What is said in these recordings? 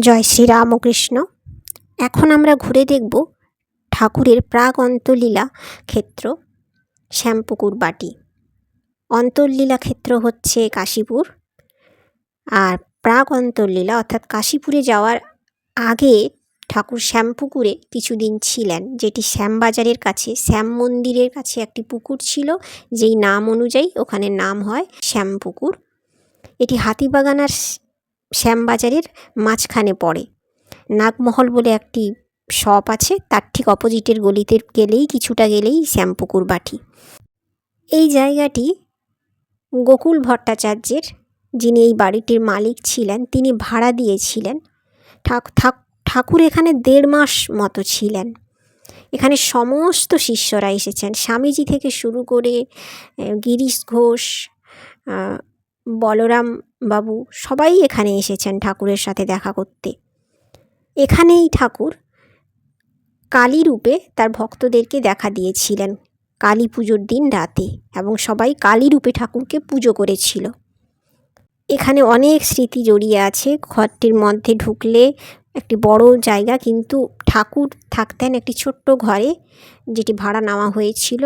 জয় শ্রী রামকৃষ্ণ। এখন আমরা ঘুরে দেখব ঠাকুরের প্রাগ অন্তলীলা ক্ষেত্র, শ্যামপুকুর বাটি। অন্তর্লীলা ক্ষেত্র হচ্ছে কাশীপুর। আর প্রাগ অন্তর্লীলা অর্থাৎ কাশীপুরে যাওয়ার আগে ঠাকুর শ্যামপুকুরে কিছুদিন ছিলেন, যেটি শ্যামবাজারের কাছে, শ্যাম মন্দিরের কাছে একটি পুকুর ছিল, যেই নাম অনুযায়ী ওখানে নাম হয় শ্যামপুকুর। এটি হাতিবাগান আর শ্যামবাজারের মাঝখানে পড়ে। নাগমহল বলে একটি শপ আছে, তার ঠিক অপোজিটের গলিতে গেলেই, কিছুটা গেলেই শ্যামপুকুর বাটি। এই জায়গাটি গোকুল ভট্টাচার্যের, যিনি এই বাড়িটির মালিক ছিলেন, তিনি ভাড়া দিয়েছিলেন। ঠাকুর এখানে দেড় মাস মতো ছিলেন। এখানে সমস্ত শিষ্যরা এসেছেন। স্বামীজি থেকে শুরু করে গিরিশ ঘোষ বলরাম বাবু সবাই এখানে এসেছেন ঠাকুরের সাথে দেখা করতে। এখানেই ঠাকুর কালী রূপে তার ভক্তদেরকে দেখা দিয়েছিলেন। কালী পুজোর দিন রাতে এবং সবাই কালী রূপে ঠাকুরকে পুজো করেছিল। এখানে অনেক স্মৃতি জড়িয়ে আছে। ঘরটির মধ্যে ঢুকলে একটি বড় জায়গা, কিন্তু ঠাকুর থাকতেন একটি ছোট্ট ঘরে যেটি ভাড়া নেওয়া হয়েছিল।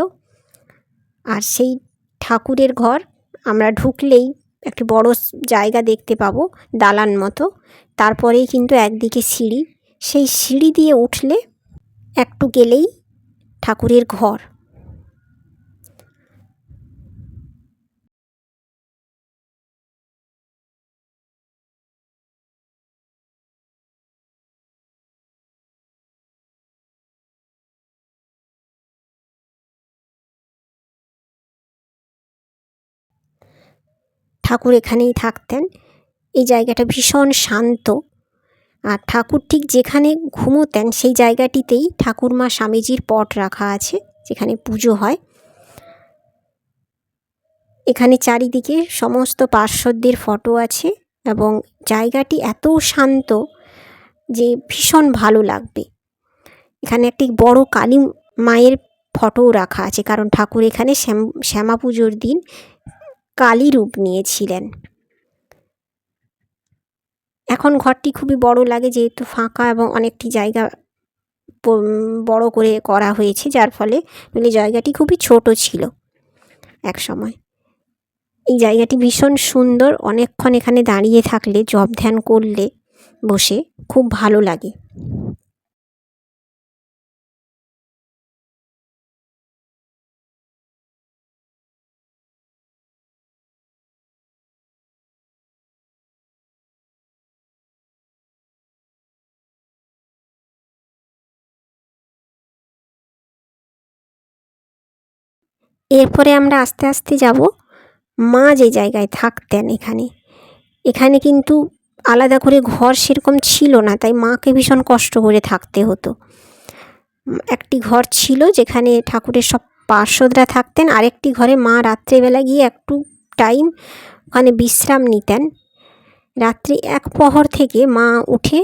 আর সেই ঠাকুরের ঘর আমরা ঢুকলেই একটি বড় জায়গা দেখতে পাবো, দালান মতো। তারপরেই কিন্তু একদিকে সিঁড়ি। সেই সিঁড়ি দিয়ে উঠলে একটু গেলেই ঠাকুরের ঘর। ঠাকুর এখানেই থাকতেন। এই জায়গাটা ভীষণ শান্ত। আর ঠাকুর ঠিক যেখানে ঘুমোতেন সেই জায়গাটিতেই ঠাকুরমা স্বামীজির পট রাখা আছে, যেখানে পুজো হয়। এখানে চারিদিকে সমস্ত পার্শ্বদের ফটো আছে এবং জায়গাটি এত শান্ত যে ভীষণ ভালো লাগবে। এখানে একটি বড় কালী মায়ের ফটোও রাখা আছে, কারণ ঠাকুর এখানে শ্যাম, শ্যামা পুজোর দিন কালী রূপ নিয়েছিলেন। এখন ঘরটি খুবই বড় লাগে, যেহেতু ফাঁকা এবং অনেকটি জায়গা বড় করে করা হয়েছে, যার ফলে নইলে জায়গাটি খুবই ছোট ছিল এক সময়। এই জায়গাটি ভীষণ সুন্দর, অনেকক্ষণ এখানে দাঁড়িয়ে থাকলে জব ধ্যান করলে বসে খুব ভালো লাগে। এরপরে আমরা আস্তে আস্তে যাব মা যে জায়গায় থাকতেন এখানে। এখানে কিন্তু আলাদা করে ঘর সেরকম ছিল না, তাই মাকে ভীষণ কষ্ট করে থাকতে হতো। একটি ঘর ছিল যেখানে ঠাকুরের সব পার্শ্বদরা থাকতেন, আরেকটি ঘরে মা রাত্রেবেলা গিয়ে একটু টাইম ওখানে বিশ্রাম নিতেন। রাত্রি এক প্রহর থেকে মা উঠে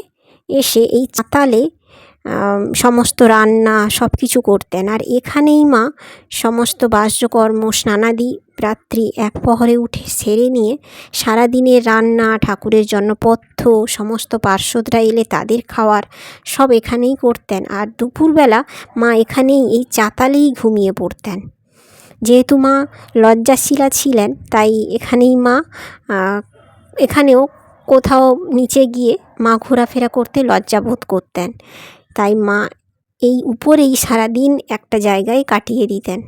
এসে এই চাতালে সমস্ত রান্না সব কিছু করতেন। আর এখানেই মা সমস্ত বাস্যকর্ম, স্নানাদি রাত্রি এক প্রহরে উঠে সেরে নিয়ে সারাদিনের রান্না, ঠাকুরের জন্য পথ্য সমস্ত পার্শ্বদরা এলে তাদের খাওয়ার সব এখানেই করতেন। আর দুপুরবেলা মা এখানেই এই চাতালেই ঘুমিয়ে পড়তেন। যেহেতু মা লজ্জাশীলা ছিলেন, তাই এখানেই মা এখানেও কোথাও নিচে গিয়ে মা ঘোরাফেরা করতে লজ্জাবোধ করতেন। তাই মা এই উপরেই সারাদিন একটা জায়গায় কাটিয়ে দিতেন।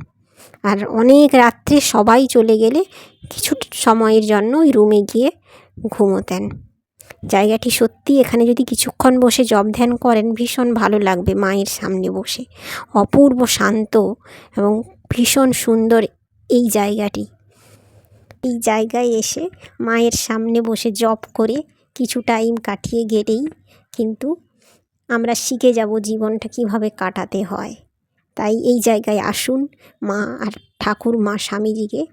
আর অনেক রাত্রে সবাই চলে গেলে কিছু সময়ের জন্য ওই রুমে গিয়ে ঘুমোতেন। জায়গাটি সত্যি এখানে যদি কিছুক্ষণ বসে জব ধ্যান করেন, ভীষণ ভালো লাগবে মায়ের সামনে বসে। অপূর্ব শান্ত এবং ভীষণ সুন্দর এই জায়গাটি। এই জায়গায় এসে মায়ের সামনে বসে জব করে কিছু টাইম কাটিয়ে গেলেই কিন্তু আমরা শিখে যাব জীবনটা কীভাবে কাটাতে হয়। তাই এই জায়গায় আসুন, মা আর ঠাকুর মা স্বামীজিকে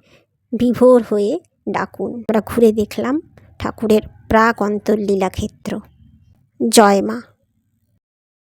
বিভোর হয়ে ডাকুন। আমরা ঘুরে দেখলাম ঠাকুরের প্রাক অন্তর্লীলা ক্ষেত্র জয় মা।